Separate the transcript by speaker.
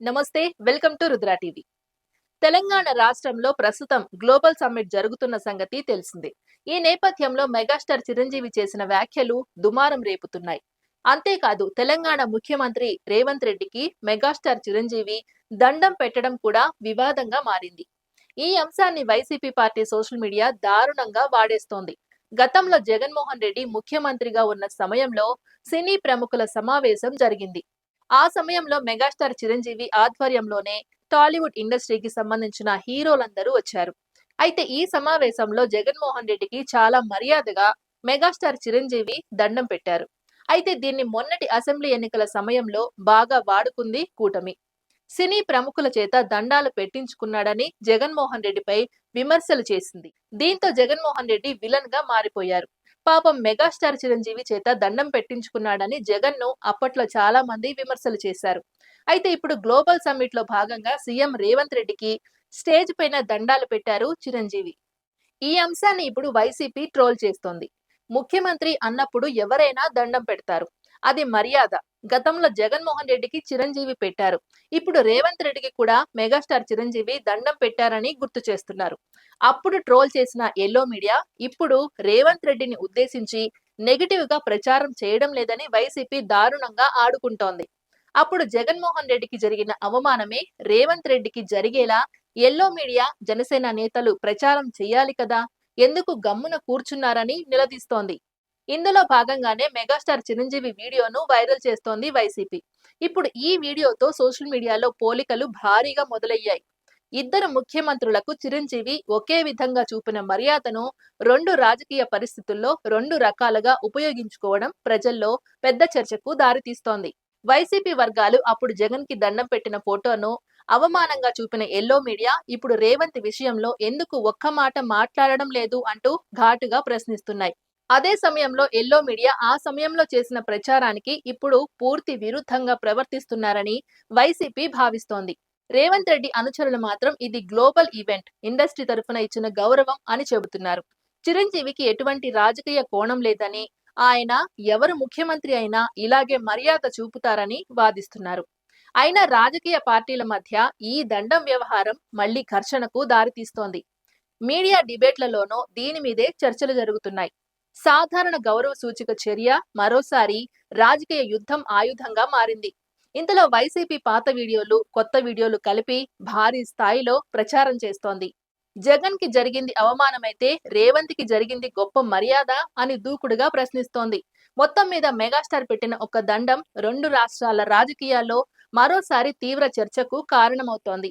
Speaker 1: నమస్తే welcome to Rudra TV. Telangana రాష్ట్రంలో ప్రస్తుతం గ్లోబల్ సమ్మిట్ జరుగుతున్న సంగతి తెలిసిందే. ఈ నేపథ్యంలో మెగాస్టార్ చిరంజీవి చేసిన వ్యాఖ్యలు దుమారం రేపుతున్నాయి. అంతేకాదు తెలంగాణ ముఖ్యమంత్రి రేవంత్ రెడ్డికి మెగాస్టార్ చిరంజీవి దండం పెట్టడం కూడా వివాదంగా మారింది. ఈ అంశాన్ని వైసీపీ పార్టీ సోషల్ మీడియా దారుణంగా వాడేస్తోంది. గతంలో జగన్మోహన్ రెడ్డి ముఖ్యమంత్రిగా ఉన్న సమయంలో సినీ ప్రముఖుల సమావేశం జరిగింది. ఆ సమయంలో మెగాస్టార్ చిరంజీవి ఆధ్వర్యంలోనే టాలీవుడ్ ఇండస్ట్రీకి సంబంధించిన హీరోలందరూ వచ్చారు. అయితే ఈ సమావేశంలో జగన్మోహన్ రెడ్డికి చాలా మర్యాదగా మెగాస్టార్ చిరంజీవి దండం పెట్టారు. అయితే దీన్ని మొన్నటి అసెంబ్లీ ఎన్నికల సమయంలో బాగా వాడుకుంది కూటమి. సినీ ప్రముఖుల చేత దండాలు పెట్టించుకున్నాడని జగన్మోహన్ రెడ్డిపై విమర్శలు చేసింది. దీంతో జగన్మోహన్ రెడ్డి విలన్గా మారిపోయారు. పాపం మెగాస్టార్ చిరంజీవి చేత దండం పెట్టించుకున్నాడని జగన్ను అప్పట్లో చాలా మంది విమర్శలు చేశారు. అయితే ఇప్పుడు గ్లోబల్ సమ్మిట్లో భాగంగా సీఎం రేవంత్ రెడ్డికి స్టేజ్ పైన దండాలు పెట్టారు చిరంజీవి. ఈ అంశాన్ని ఇప్పుడు వైసీపీ ట్రోల్ చేస్తోంది. ముఖ్యమంత్రి అన్నప్పుడు ఎవరైనా దండం పెడతారు. అది మర్యాద. గతంలో జగన్మోహన్ రెడ్డికి చిరంజీవి పెట్టారు. ఇప్పుడు రేవంత్ రెడ్డికి కూడా మెగాస్టార్ చిరంజీవి దండం పెట్టారని గుర్తు చేస్తున్నారు. అప్పుడు ట్రోల్ చేసిన ఎల్లో మీడియా ఇప్పుడు రేవంత్ రెడ్డిని ఉద్దేశించి నెగిటివ్గా ప్రచారం చేయడం లేదని వైసీపీ దారుణంగా ఆడుకుంటోంది. అప్పుడు జగన్మోహన్ రెడ్డికి జరిగిన అవమానమే రేవంత్ రెడ్డికి జరిగేలా ఎల్లో మీడియా జనసేన నేతలు ప్రచారం చేయాలి కదా? ఎందుకు గమ్మున కూర్చున్నారని నిలదీస్తోంది. ఇందులో భాగంగానే మెగాస్టార్ చిరంజీవి వీడియోను వైరల్ చేస్తోంది వైసీపీ. ఇప్పుడు ఈ వీడియోతో సోషల్ మీడియాలో పోలికలు భారీగా మొదలయ్యాయి. ఇద్దరు ముఖ్యమంత్రులకు చిరంజీవి ఒకే విధంగా చూపిన మర్యాదను రెండు రాజకీయ పరిస్థితుల్లో రెండు రకాలుగా ఉపయోగించుకోవడం ప్రజల్లో పెద్ద చర్చకు దారితీస్తోంది. వైసీపీ వర్గాలు అప్పుడు జగన్కి దండం పెట్టిన ఫోటోను అవమానంగా చూపిన ఎల్లో మీడియా ఇప్పుడు రేవంత్ విషయంలో ఎందుకు ఒక్క మాట మాట్లాడడం లేదు అంటూ ఘాటుగా ప్రశ్నిస్తున్నాయి. అదే సమయంలో ఎల్లో మీడియా ఆ సమయంలో చేసిన ప్రచారానికి ఇప్పుడు పూర్తి విరుద్ధంగా ప్రవర్తిస్తున్నారని వైసీపీ భావిస్తోంది. రేవంత్ రెడ్డి అనుచరులు మాత్రం ఇది గ్లోబల్ ఈవెంట్ ఇండస్ట్రీ తరఫున ఇచ్చిన గౌరవం అని చెబుతున్నారు. చిరంజీవికి ఎటువంటి రాజకీయ కోణం లేదని ఆయన ఎవరు ముఖ్యమంత్రి అయినా ఇలాగే మర్యాద చూపుతారని వాదిస్తున్నారు. అయినా రాజకీయ పార్టీల మధ్య ఈ దండం వ్యవహారం మళ్ళీ ఘర్షణకు దారితీస్తోంది. మీడియా డిబేట్లలోనూ దీని మీదే చర్చలు జరుగుతున్నాయి. సాధారణ గౌరవ సూచిక చర్య మరోసారి రాజకీయ యుద్ధం ఆయుధంగా మారింది. ఇంతలో వైసీపీ పాత వీడియోలు కొత్త వీడియోలు కలిపి భారీ స్థాయిలో ప్రచారం చేస్తోంది. జగన్కి జరిగింది అవమానమైతే రేవంత్కి జరిగింది గొప్ప మర్యాద అని దూకుడుగా ప్రశ్నిస్తోంది. మొత్తం మీద మెగాస్టార్ పెట్టిన ఒక దండం రెండు రాష్ట్రాల రాజకీయాల్లో మరోసారి తీవ్ర చర్చకు కారణమవుతోంది.